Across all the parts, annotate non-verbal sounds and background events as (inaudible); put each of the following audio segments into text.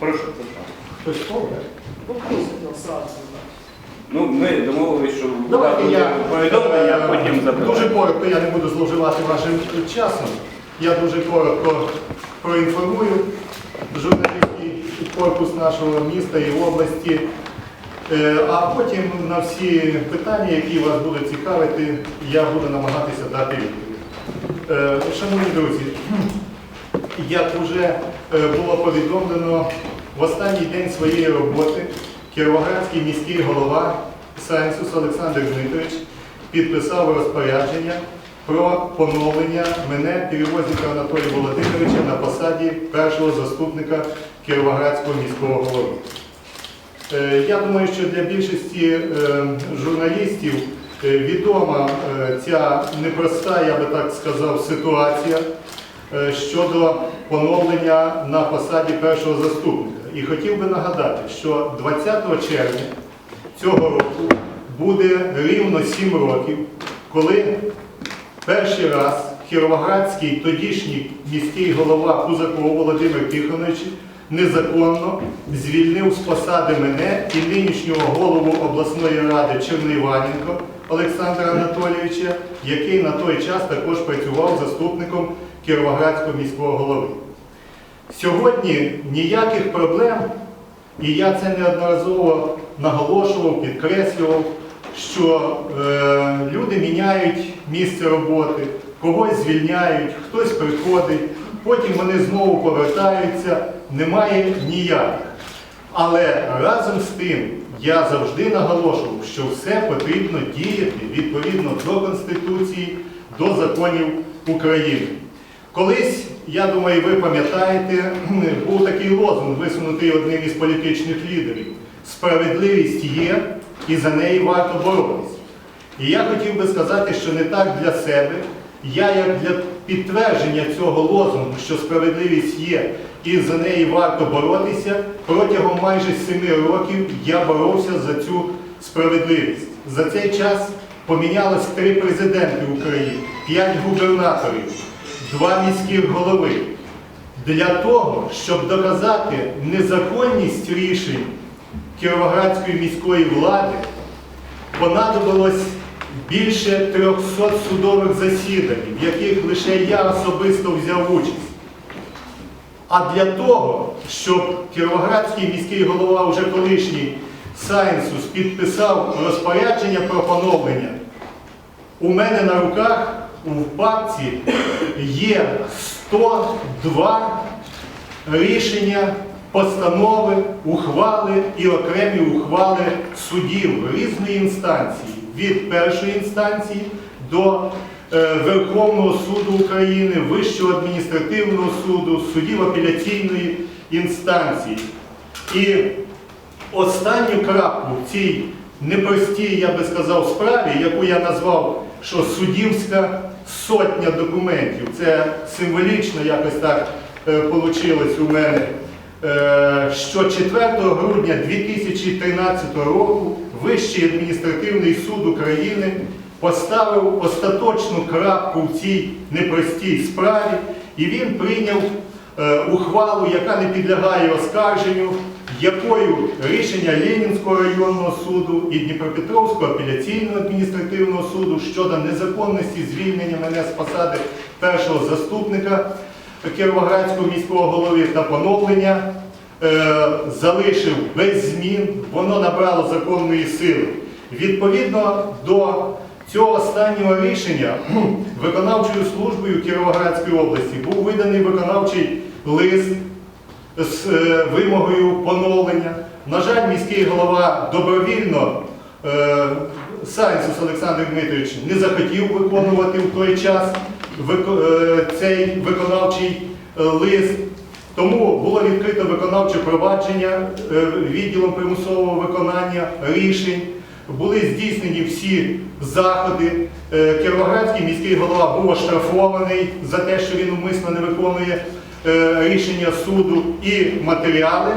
Прошу. Хтось повне? Ну. Ну, ми домовилися, що Давайте буде я повідомлення, а е, потім Дуже запитання. коротко, я не буду зловживати вашим часом. Я дуже коротко проінформую журналістський корпус нашого міста і області. Е, А потім на всі питання, які вас будуть цікавити, я буду намагатися дати відповідь. Е, Шановні друзі, як вже е, було повідомлено, в останній день своєї роботи Кіровоградський міський голова Сенсус Олександр Дмитрович підписав розпорядження про поновлення мене перевозника Анатолія Володимировича на посаді першого заступника Кіровоградського міського голови. Е, Я думаю, що для більшості е, журналістів відома ця непроста, я би так сказав, ситуація щодо поновлення на посаді першого заступника. І хотів би нагадати, що 20 червня цього року буде рівно 7 років, коли перший раз Кіровоградський тодішній міський голова Кузаков Володимир Тихонович незаконно звільнив з посади мене і нинішнього голову обласної ради Черноіваненко Олександра Анатолійовича, який на той час також працював заступником Кіровоградського міського голови. Сьогодні ніяких проблем, і я це неодноразово наголошував, підкреслював, що е, люди міняють місце роботи, когось звільняють, хтось приходить, потім вони знову повертаються, немає ніяких. Але разом з тим я завжди наголошував, що все потрібно діяти відповідно до Конституції, до законів України. Колись, я думаю, ви пам'ятаєте, (clears throat) був такий лозунг, висунутий одним із політичних лідерів. Справедливість є і за неї варто боротися. І я хотів би сказати, що не так для себе. Я як для підтвердження цього лозунгу, що справедливість є і за неї варто боротися, протягом майже семи років я боровся за цю справедливість. За цей час помінялось три президенти України, п'ять губернаторів, два міських голови. Для того, щоб доказати незаконність рішень Кіровоградської міської влади, понадобилось більше 300 судових засідань, в яких лише я особисто взяв участь. А для того, щоб Кіровоградський міський голова, вже колишній Сайнсус, підписав розпорядження про поновлення, у мене на руках в папці є 102 рішення, постанови, ухвали і окремі ухвали судів різної інстанції, від першої інстанції до е, Верховного суду України, Вищого адміністративного суду, судів апеляційної інстанції. І останню крапку в цій непростій, я би сказав, справі, яку я назвав, що суддівська сотня документів. Це символічно якось так вийшло у мене. Е, Що 4 грудня 2013 року Вищий адміністративний суд України поставив остаточну крапку в цій непростій справі, і він прийняв е, ухвалу, яка не підлягає оскарженню, якою рішення Ленінського районного суду і Дніпропетровського апеляційного адміністративного суду щодо незаконності звільнення мене з посади першого заступника Кіровоградського міського голови та поновлення е, залишив без змін, воно набрало законної сили. Відповідно до цього останнього рішення виконавчою службою Кіровоградської області був виданий виконавчий лист з е, вимогою поновлення. На жаль, міський голова добровільно е, Сайнсус Олександр Дмитрович не захотів виконувати в той час е, цей виконавчий лист. Тому було відкрито виконавче провадження відділом примусового виконання рішень. Були здійснені всі заходи. Кіровоградський міський голова був оштрафований за те, що він умисно не виконує рішення суду і матеріали.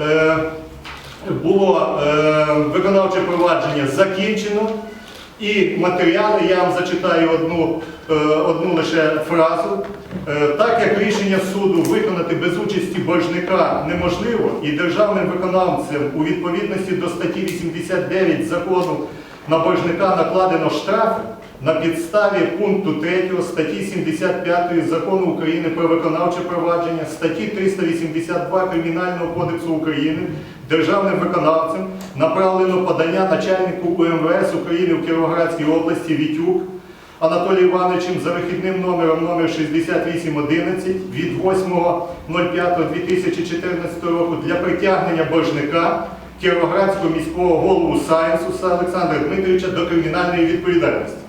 Е, Було е, виконавче провадження закінчено. і матеріали. Я вам зачитаю одну, е, одну лише фразу. Е, Так як рішення суду виконати без участі боржника неможливо, і державним виконавцем у відповідності до статті 89 закону на боржника накладено штрафи на підставі пункту 3 статті 75 закону України про виконавче провадження, статті 382 Кримінального кодексу України державним виконавцем направлено подання начальнику УМВС України в Кіровоградській області Вітюк Анатолієм Івановичем за вихідним номером номер 6811 від 8.05.2014 року для притягнення боржника Кіровоградського міського голову Сайенсуса Олександра Дмитровича до кримінальної відповідальності.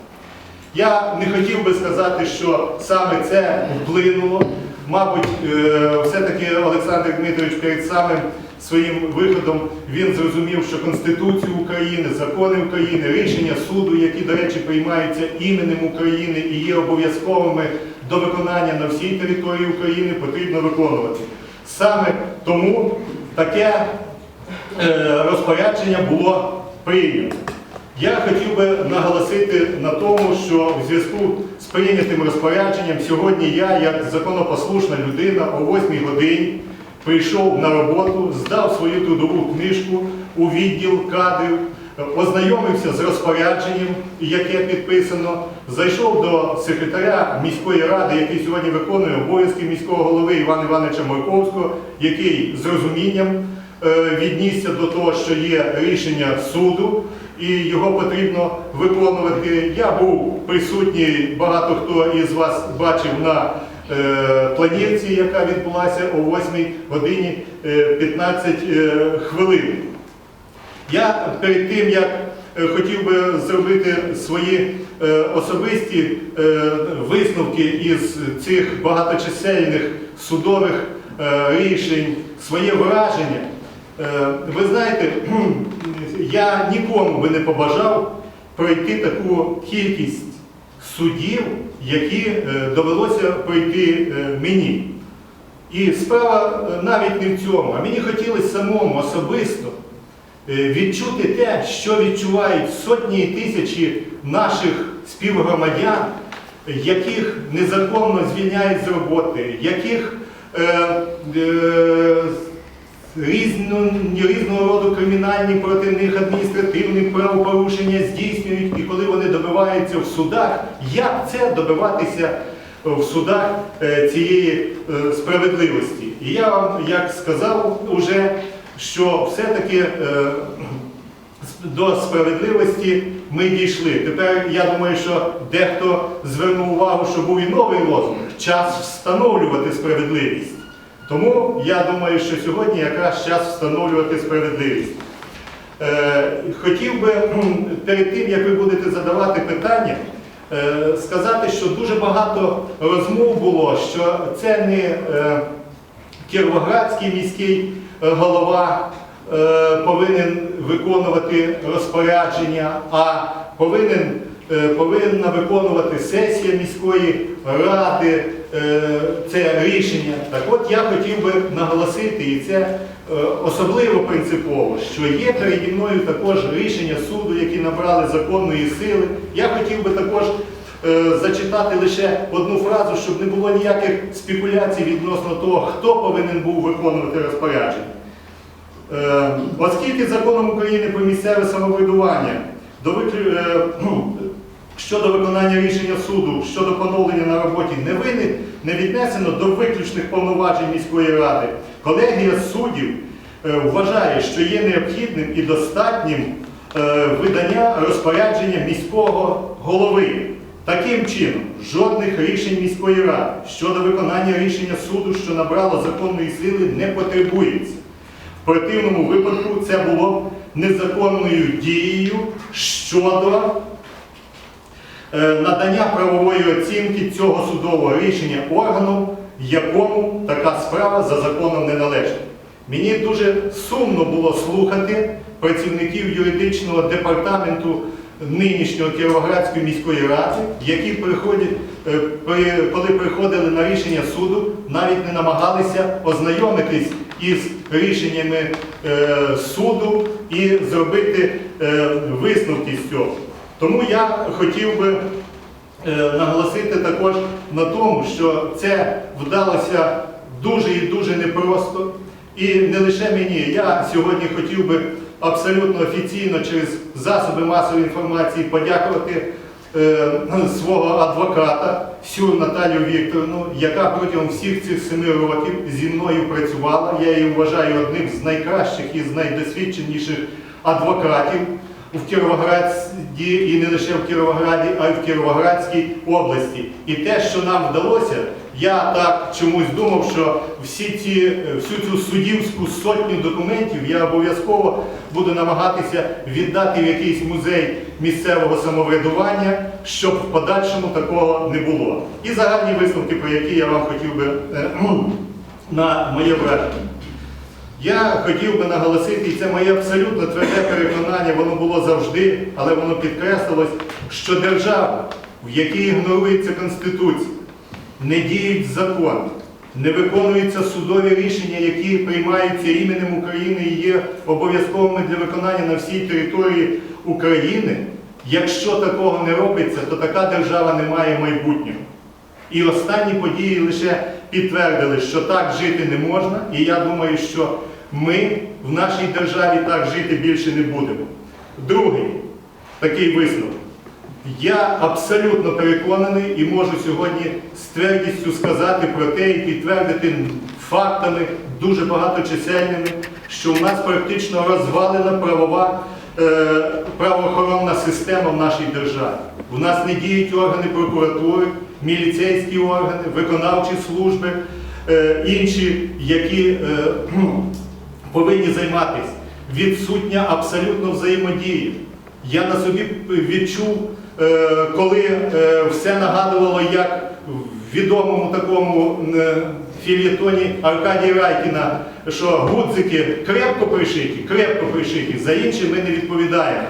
Я не хотів би сказати, що саме це вплинуло. Мабуть, е, все-таки Олександр Дмитрович перед самим своїм виходом він зрозумів, що Конституцію України, закони України, рішення суду, які, до речі, приймаються іменем України і є обов'язковими до виконання на всій території України, потрібно виконувати. Саме тому таке е, розпорядження було прийнято. Я хотів би наголосити на тому, що в зв'язку з прийнятим розпорядженням сьогодні я, як законопослушна людина, о 8 годині прийшов на роботу, здав свою трудову книжку у відділ кадрів, ознайомився з розпорядженням, яке підписано, зайшов до секретаря міської ради, який сьогодні виконує обов'язки міського голови Івана Івановича Морковського, який з розумінням віднісся до того, що є рішення суду, і його потрібно виконувати. Я був присутній, багато хто із вас бачив на е, планірці, яка відбулася о 8 годині е, 15 е, хвилин. Я перед тим, як е, хотів би зробити свої е, особисті е, висновки із цих багаточисельних судових е, рішень, своє враження. Е, Ви знаєте, (clears throat) я нікому би не побажав пройти таку кількість судів, які е, довелося пройти е, мені. І справа навіть не в цьому, а мені хотілося самому особисто відчути те, що відчувають сотні і тисячі наших співгромадян, яких незаконно звільняють з роботи, яких е, е, різно, різного роду кримінальні проти них адміністративні правопорушення здійснюють, і коли вони добиваються в судах, як це добиватися в судах е, цієї е, справедливості? І я вам, як сказав уже, що все-таки е, до справедливості ми дійшли. Тепер я думаю, що дехто звернув увагу, що був і новий лозунг час встановлювати справедливість. Тому я думаю, що сьогодні якраз час встановлювати справедливість. Е, хотів би перед тим, як ви будете задавати питання, е, сказати, що дуже багато розмов було, що це не е, Кіровоградський міський голова повинен виконувати розпорядження, а повинен, повинна виконувати сесія міської ради е, це рішення. Так от я хотів би наголосити, і це е, особливо принципово, що є переді мною також рішення суду, які набрали законної сили. Я хотів би також е, зачитати лише одну фразу, щоб не було ніяких спекуляцій відносно того, хто повинен був виконувати розпорядження. Е, Оскільки законом України про місцеве самоврядування до е, ну, щодо виконання рішення суду щодо поновлення на роботі не вини, не віднесено до виключних повноважень міської ради, колегія суддів е, вважає, що є необхідним і достатнім е, видання розпорядження міського голови. Таким чином, жодних рішень міської ради щодо виконання рішення суду, що набрало законної сили, не потребується. В противному випадку це було незаконною дією щодо надання правової оцінки цього судового рішення органу, якому така справа за законом не належить. Мені дуже сумно було слухати працівників юридичного департаменту нинішнього Кіровоградської міської ради, які приходять, е, коли приходили на рішення суду, навіть не намагалися ознайомитись із рішеннями е, суду і зробити е, висновки з цього. Тому я хотів би е, наголосити також на тому, що це вдалося дуже і дуже непросто. І не лише мені. Я сьогодні хотів би абсолютно офіційно через засоби масової інформації подякувати е, свого адвоката Сюр Наталію Вікторовну, яка протягом всіх цих семи років зі мною працювала. Я її вважаю одним з найкращих і з найдосвідченіших адвокатів в Кіровограді і не лише в Кіровограді, а й в Кіровоградській області. І те, що нам вдалося, я так чомусь думав, що всі ці, всю цю суддівську сотню документів я обов'язково буду намагатися віддати в якийсь музей місцевого самоврядування, щоб в подальшому такого не було. І загальні висновки, про які я вам хотів би е, (clears throat) на моє враження. Я хотів би наголосити, і це моє абсолютно тверде переконання, воно було завжди, але воно підкреслилось, що держава, в якій ігнорується Конституція, не діють закони, не виконуються судові рішення, які приймаються іменем України і є обов'язковими для виконання на всій території України. Якщо такого не робиться, то така держава не має майбутнього. І останні події лише підтвердили, що так жити не можна, і я думаю, що ми в нашій державі так жити більше не будемо. Другий такий висновок. Я абсолютно переконаний і можу сьогодні з твердістю сказати про те і підтвердити фактами дуже багаточисельними, що у нас практично розвалена правова е, правоохоронна система в нашій державі. У нас не діють органи прокуратури, міліцейські органи, виконавчі служби, е, інші, які е, повинні займатися. Відсутня абсолютно взаємодія. Я на собі відчув, е, коли все нагадувало, як в відомому такому фільєтоні Аркадія Райкіна, що гудзики крепко пришиті, крепко пришиті, за інші ми не відповідаємо.